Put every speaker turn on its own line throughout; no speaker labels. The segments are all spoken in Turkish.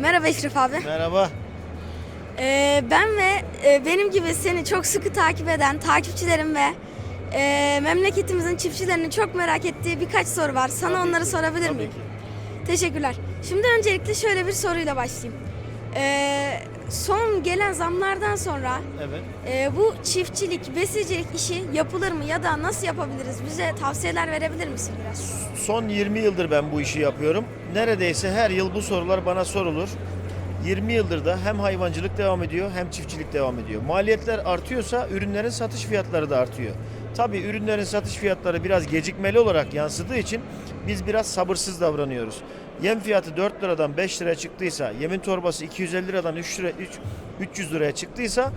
Merhaba Eşref abi.
Merhaba.
Ee, ben ve e, benim gibi seni çok sıkı takip eden takipçilerim ve e, memleketimizin çiftçilerinin çok merak ettiği birkaç soru var. Sana
Tabii
onları
ki,
sorabilir
tabii
miyim?
ki.
Teşekkürler. Şimdi öncelikle şöyle bir soruyla başlayayım. Ee, son gelen zamlardan sonra
Evet.
e, bu çiftçilik, besicilik işi yapılır mı ya da nasıl yapabiliriz? Bize tavsiyeler verebilir misin biraz?
Son 20 yıldır ben bu işi yapıyorum. Neredeyse her yıl bu sorular bana sorulur. 20 yıldır da hem hayvancılık devam ediyor hem çiftçilik devam ediyor. Maliyetler artıyorsa ürünlerin satış fiyatları da artıyor. Tabii ürünlerin satış fiyatları biraz gecikmeli olarak yansıdığı için biz biraz sabırsız davranıyoruz. Yem fiyatı 4 liradan 5 liraya çıktıysa, yemin torbası 250 liradan 3 lira, 3, 300 liraya çıktıysa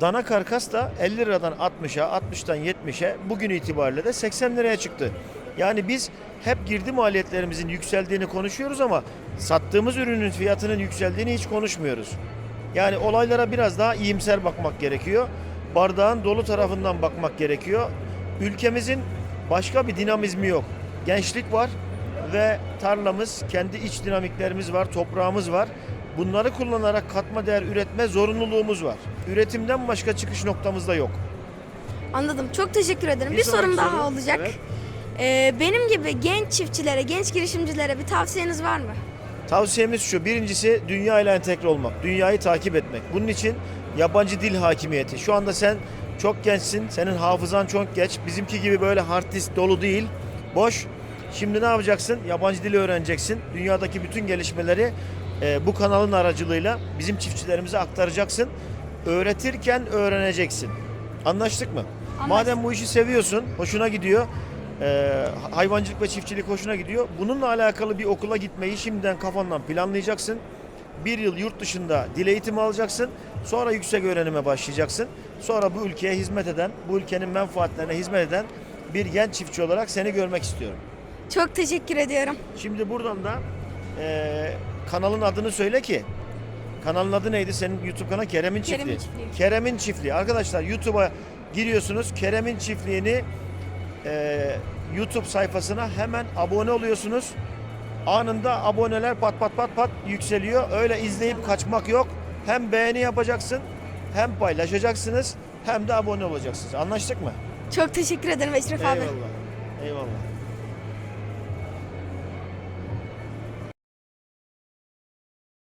dana karkas da 50 liradan 60'a, 60'tan 70'e bugün itibariyle de 80 liraya çıktı. Yani biz hep girdi maliyetlerimizin yükseldiğini konuşuyoruz ama sattığımız ürünün fiyatının yükseldiğini hiç konuşmuyoruz. Yani olaylara biraz daha iyimser bakmak gerekiyor. Bardağın dolu tarafından bakmak gerekiyor. Ülkemizin başka bir dinamizmi yok. Gençlik var ve tarlamız, kendi iç dinamiklerimiz var, toprağımız var. Bunları kullanarak katma değer üretme zorunluluğumuz var. Üretimden başka çıkış noktamız da yok.
Anladım. Çok teşekkür ederim. Bir,
sonraki
sorum daha
soru.
olacak.
Evet.
Ee, benim gibi genç çiftçilere, genç girişimcilere bir tavsiyeniz var mı?
Tavsiyemiz şu. Birincisi dünya ile entegre olmak. Dünyayı takip etmek. Bunun için yabancı dil hakimiyeti. Şu anda sen çok gençsin. Senin hafızan çok geç. Bizimki gibi böyle hard disk dolu değil. Boş. Şimdi ne yapacaksın? Yabancı dili öğreneceksin. Dünyadaki bütün gelişmeleri e, bu kanalın aracılığıyla bizim çiftçilerimize aktaracaksın. Öğretirken öğreneceksin. Anlaştık mı? Madem bu işi seviyorsun, hoşuna gidiyor. e, hayvancılık ve çiftçilik hoşuna gidiyor. Bununla alakalı bir okula gitmeyi şimdiden kafandan planlayacaksın. Bir yıl yurt dışında dil eğitimi alacaksın. Sonra yüksek öğrenime başlayacaksın. Sonra bu ülkeye hizmet eden, bu ülkenin menfaatlerine hizmet eden bir genç çiftçi olarak seni görmek istiyorum.
Çok teşekkür ediyorum.
Şimdi buradan da e, kanalın adını söyle ki. Kanalın adı neydi senin YouTube kanalı? Kerem'in Çiftliği.
Kerem'in Çiftliği.
Kerem'in Çiftliği. Arkadaşlar YouTube'a giriyorsunuz. Kerem'in Çiftliği'ni e, YouTube sayfasına hemen abone oluyorsunuz. Anında aboneler pat pat pat pat yükseliyor. Öyle izleyip kaçmak yok. Hem beğeni yapacaksın, hem paylaşacaksınız, hem de abone olacaksınız. Anlaştık mı?
Çok teşekkür ederim Eşref abi.
Eyvallah. Eyvallah.